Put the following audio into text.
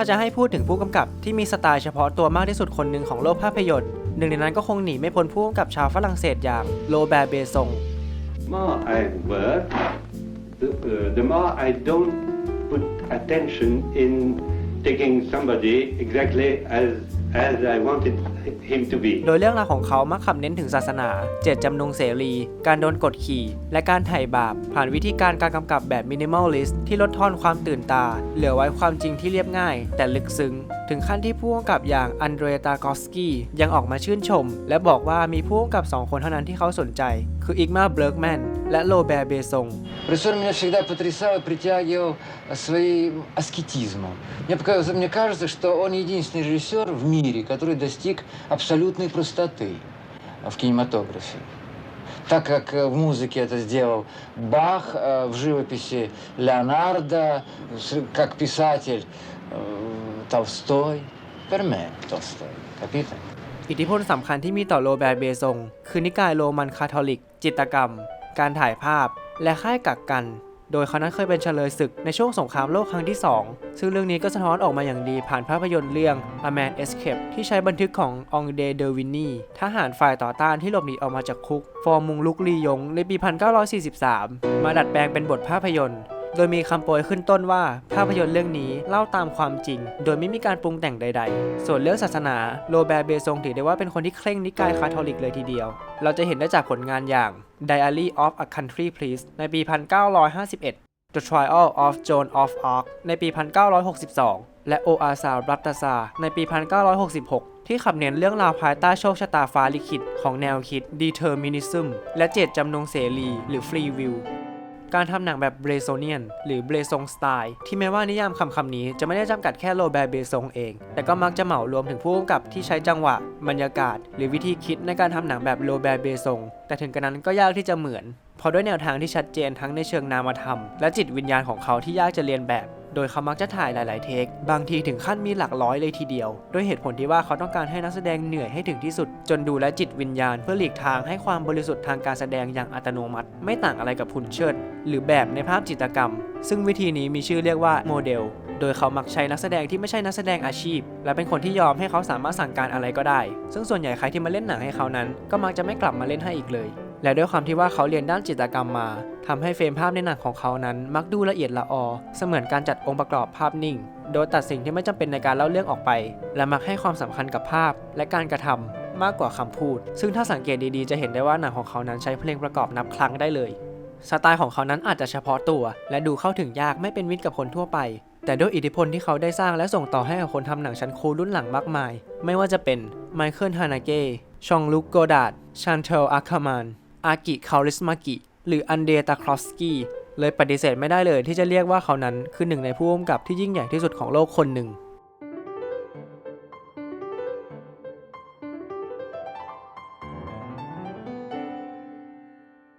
ถ้าจะให้พูดถึงผู้กำกับที่มีสไตล์เฉพาะตัวมากที่สุดคนหนึ่งของโลกภาพยนตร์ หนึ่งในนั้นก็คงหนีไม่พ้นผู้กำกับชาวฝรั่งเศสอย่างโรแบร์เบซง more I work, the, uh, the more I don't put attention in taking somebody exactly as as I want it him to be. โดยเรื่องราวของเขามักขับเน้นถึงศาสนา เจตจำนงเสรี การโดนกดขี่ และการไถ่บาป ผ่านวิธีการการกำกับแบบมินิมอลลิสต์ที่ลดทอนความตื่นตา เหลือไว้ความจริงที่เรียบง่าย แต่ลึกซึ้ง ถึงขั้นที่ผู้กำกับอย่างอันเดรตากอสกี้ยังออกมาชื่นชม และบอกว่ามีผู้กำกับสองคนเท่านั้นที่เขาสนใจ คืออิกมาเบิร์กแมนและโรแบร์เบซง Режиссер меня всегда потрясал и притягивал своим аскетизмом. Мне, пока- мне кажется, что он единственный режиссер в мире, который достиг абсолютной простоты в кинематографе. Так как э, в музыке это сделал Бах, э, в живописи Леонардо, с- как писатель э, Толстой, Пермен Толстой. Капита? อิทธิพลสำคัญที่มีต่อโรแบร์เบซงคือนิกายโรมันคาทอลิก จิตรกรรม การถ่ายภาพ และค่ายกักกัน โดยเขานั้นเคยเป็นเฉลยศึกในช่วงสงครามโลกครั้งที่ 2 ซึ่งเรื่องนี้ก็สะท้อนออกมาอย่างดีผ่านภาพยนตร์เรื่อง A Man Escape ที่ใช้บันทึกขององเดเดวินนี่ทหารฝ่ายต่อต้านที่หลบหนีออกมาจากคุก ฟอร์มุงลุกลียงในปี 1943 มาดัดแปลงเป็นบทภาพยนตร์ โดยมีคำโปรยขึ้นต้นว่าภาพยนตร์เรื่องนี้เล่าตามความจริง โดยไม่มีการปรุงแต่งใด ๆ ส่วนเรื่องศาสนาโรแบร์เบซงถือได้ว่าเป็นคนที่เคร่งนิกายคาทอลิกเลยทีเดียว เราจะเห็นได้จากผลงานอย่าง Diary of a Country Priest ในปี 1951 The Trial of Joan of Arc ในปี 1962 และ O a s a r b r a t a s a ในปี 1966 ที่ขับเน้นเรื่องราวภายใต้โชคชะตาฟ้าลิขิตของแนวคิด Determinism และเจตจำนงเสรี หรือ Free Will การทำหนังแบบเบรโซเนียนหรือเบรซงสไตล์ที่แม้ว่านิยามคำคำนี้จะไม่ได้จำกัดแค่โรแบร์เบซงเอง แต่ก็มักจะเหมารวมถึงผู้กำกับที่ใช้จังหวะ บรรยากาศ หรือวิธีคิดในการทำหนังแบบโรแบร์เบซงแต่ถึงกระนั้นก็ยากที่จะเหมือนเพราะด้วยแนวทางที่ชัดเจนทั้งในเชิงนามธรรม และจิตวิญญาณของเขาที่ยากจะเรียนแบบ โดยเขามักจะถ่ายหลาย ๆ เทค บางทีถึงขั้นมีหลักร้อยเลยทีเดียว ด้วยเหตุผลที่ว่าเขาต้องการให้นักแสดงเหนื่อยให้ถึงที่สุด จนดูและจิตวิญญาณเพื่อหลีกทางให้ความบริสุทธิ์ทางการแสดงอย่างอัตโนมัติ ไม่ต่างอะไรกับหุ่นเชิด หรือแบบในภาพจิตรกรรม ซึ่งวิธีนี้มีชื่อเรียกว่าโมเดลโดยเขามักใช้นักแสดงที่ไม่ใช่นักแสดงอาชีพ และเป็นคนที่ยอมให้เขาสามารถสั่งการอะไรก็ได้ ซึ่งส่วนใหญ่ใครที่มาเล่นหนังให้เขานั้น ก็มักจะไม่กลับมาเล่นให้อีกเลย และด้วยความที่ว่าเขาเรียนด้านจิตรกรรมมาทำให้เฟรมภาพในหนังของเขานั้น มักดูละเอียดละออ เสมือนการจัดองค์ประกอบภาพนิ่ง โดยตัดสิ่งที่ไม่จำเป็นในการเล่าเรื่องออกไป และมักให้ความสำคัญกับภาพและการกระทำมากกว่าคำพูด ซึ่งถ้าสังเกตดีๆ จะเห็นได้ว่าหนังของเขานั้นใช้เพลงประกอบนับครั้งได้เลย สไตล์ของเขานั้นอาจจะเฉพาะตัว และดูเข้าถึงยากไม่เป็นมิตรกับคนทั่วไป แต่ด้วยอิทธิพลที่เขาได้สร้างและส่งต่อให้กับคนทำหนังชั้นครูรุ่นหลังมากมาย ไม่ว่าจะเป็นไมเคิลฮานาเก้ชองลุกโกดาดชันเทลอาคามาน อากิคาริสมากิ หรืออันเดตาครอสกี้เลยปฏิเสธไม่ได้เลยที่จะเรียกว่าเขานั้นคือหนึ่งในผู้กำกับที่ยิ่งใหญ่ที่สุดของโลกคนหนึ่ง